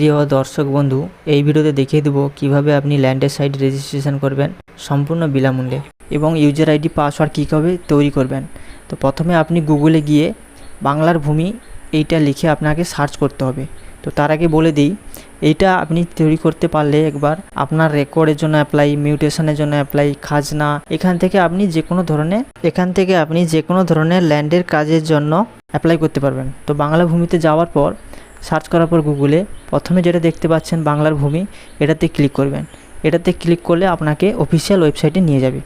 প্রিয় দর্শক বন্ধু, এই ভিডিওতে দেখিয়ে দেবো কীভাবে আপনি ল্যান্ডের সাইট রেজিস্ট্রেশন করবেন সম্পূর্ণ বিনামূল্যে এবং ইউজার আইডি পাসওয়ার্ড কীভাবে তৈরি করবেন। তো প্রথমে আপনি গুগলে গিয়ে বাংলার ভূমি এইটা লিখে আপনাকে সার্চ করতে হবে। তো তার আগে বলে দিই, এইটা আপনি তৈরি করতে পারলে একবার আপনার রেকর্ডের জন্য অ্যাপ্লাই মিউটেশনের জন্য অ্যাপ্লাই খাজনা, এখান থেকে আপনি যে কোনো ধরনের, এখান থেকে আপনি যে কোনো ধরনের ল্যান্ডের কাজের জন্য অ্যাপ্লাই করতে পারবেন। তো বাংলা ভূমিতে যাওয়ার পর সার্চ করার পর গুগলে প্রথমে যেটা দেখতে পাচ্ছেন বাংলার ভূমি, এটাতে ক্লিক করবেন। এটাতে ক্লিক করলে আপনাকে অফিসিয়াল ওয়েবসাইটে নিয়ে যাবে।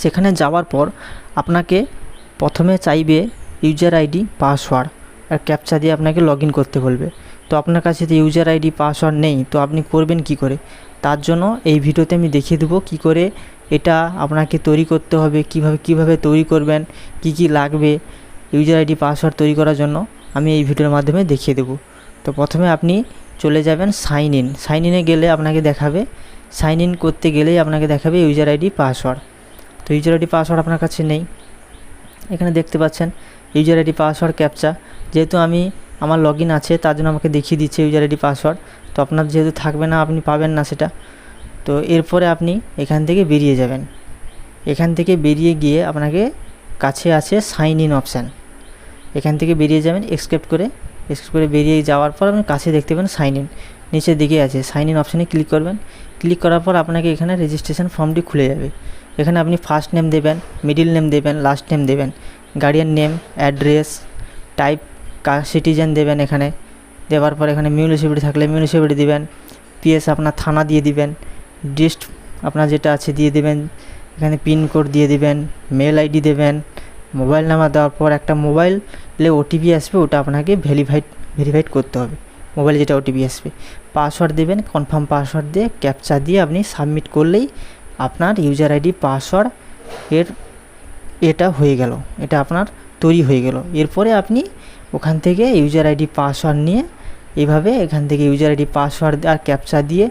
সেখানে যাওয়ার পর আপনাকে প্রথমে চাইবে ইউজার আইডি পাসওয়ার্ড আর ক্যাপচা দিয়ে আপনাকে লগ করতে বলবে। তো আপনার কাছে যদি ইউজার আইডি পাসওয়ার্ড নেই, তো আপনি করবেন কি করে? তার জন্য এই ভিডিওতে আমি দেখিয়ে দেবো কি করে এটা আপনাকে তৈরি করতে হবে, কীভাবে কীভাবে তৈরি করবেন, কি কি লাগবে ইউজার আইডি পাসওয়ার্ড তৈরি করার জন্য। আমি এই ভিডিওর মাধ্যমে দেখিয়ে দেবো। তো প্রথমে আপনি চলে যাবেন সাইন ইন। সাইন ইনে গেলে আপনাকে দেখাবে। সাইন ইন করতে গেলেই আপনাকে দেখাবে ইউজার আইডি পাসওয়ার্ড তো ইউজার আইডি পাসওয়ার্ড আপনার কাছে নেই। এখানে দেখতে পাচ্ছেন ইউজার আইডি পাসওয়ার্ড ক্যাপচা যেহেতু আমি আমার লগ আছে, তার জন্য আমাকে দেখিয়ে দিচ্ছে ইউজার আইডি পাসওয়ার্ড তো আপনার যেহেতু থাকবে না, আপনি পাবেন না সেটা। তো এরপরে আপনি এখান থেকে বেরিয়ে যাবেন। এখান থেকে বেরিয়ে গিয়ে আপনাকে কাছে আছে সাইন ইন অপশান। এখান থেকে বেরিয়ে যাবেন এক্সকেপ্ট করে এক্সকেপ্ট করে বেরিয়ে যাওয়ার পর আপনি কাছে দেখতে পাবেন সাইন ইন নিচের দিকে আছে সাইন ইন অপশানে ক্লিক করবেন। ক্লিক করার পর আপনাকে এখানে রেজিস্ট্রেশন ফর্মটি খুলে যাবে। এখানে আপনি ফার্স্ট নেম দেবেন মিডিল নেম দেবেন লাস্ট নেম দেবেন। গার্ডিয়ান নেম অ্যাড্রেস টাইপ কা সিটিজেন দেবেন এখানে। দেওয়ার পর এখানে মিউনিসিপ্যালিটি থাকলে মিউনিসিপ্যালিটি দিবেন। পিএস আপনার থানা দিয়ে দিবেন। ডিস্ট আপনার যেটা আছে দিয়ে দেবেন। এখানে পিনকোড দিয়ে দিবেন। মেল আইডি দেবেন। মোবাইল নাম্বার দেওয়ার পর একটা মোবাইলে ওটিপি আসবে, ওটা আপনাকে ভেরিফাইড ভেরিফাইড করতে হবে। মোবাইলে যেটা ওটিপি আসবে। পাসওয়ার্ড দেবেন কনফার্ম পাসওয়ার্ড দিয়ে ক্যাপচা দিয়ে আপনি সাবমিট করলেই আপনার ইউজার আইডি পাসওয়ার্ড এর এটা হয়ে গেল, এটা আপনার তৈরি হয়ে গেল। এরপরে আপনি ওখান থেকে ইউজার আইডি পাসওয়ার্ড নিয়ে এইভাবে এখান থেকে ইউজার আইডি পাসওয়ার্ড আর ক্যাপচা দিয়ে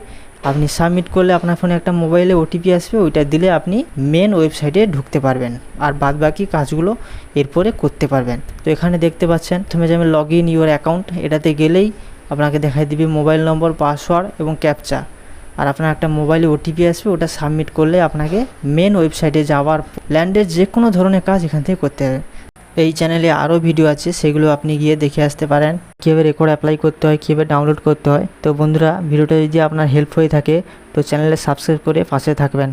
আপনি সাবমিট করলে আপনার ফোনে একটা মোবাইলে ওটিপি আসবে, ওইটা দিলে আপনি মেন ওয়েবসাইটে ঢুকতে পারবেন। আর বাদ বাকি কাজগুলো এরপরে করতে পারবেন। তো এখানে দেখতে পাচ্ছেন, প্রথমে যাবেন লগ ইন ইউর অ্যাকাউন্ট এটাতে গেলেই আপনাকে দেখাই দিবে মোবাইল নম্বর পাসওয়ার্ড এবং ক্যাপচা আর আপনার একটা মোবাইলে ওটিপি আসবে, ওটা সাবমিট করলে আপনাকে মেন ওয়েবসাইটে যাওয়ার ল্যান্ডের যে কোনো ধরনের কাজ এখান থেকে করতে হবে। এই চ্যানেলে আরও ভিডিও আছে, সেগুলো আপনি গিয়ে দেখে আসতে পারেন। কীভাবে রেকর্ড অ্যাপ্লাই করতে হয়, কীভাবে ডাউনলোড করতে হয়। তো বন্ধুরা ভিডিওটা যদি আপনার হেল্প হয়ে থাকে, তো চ্যানেলে সাবস্ক্রাইব করে পাশে থাকবেন।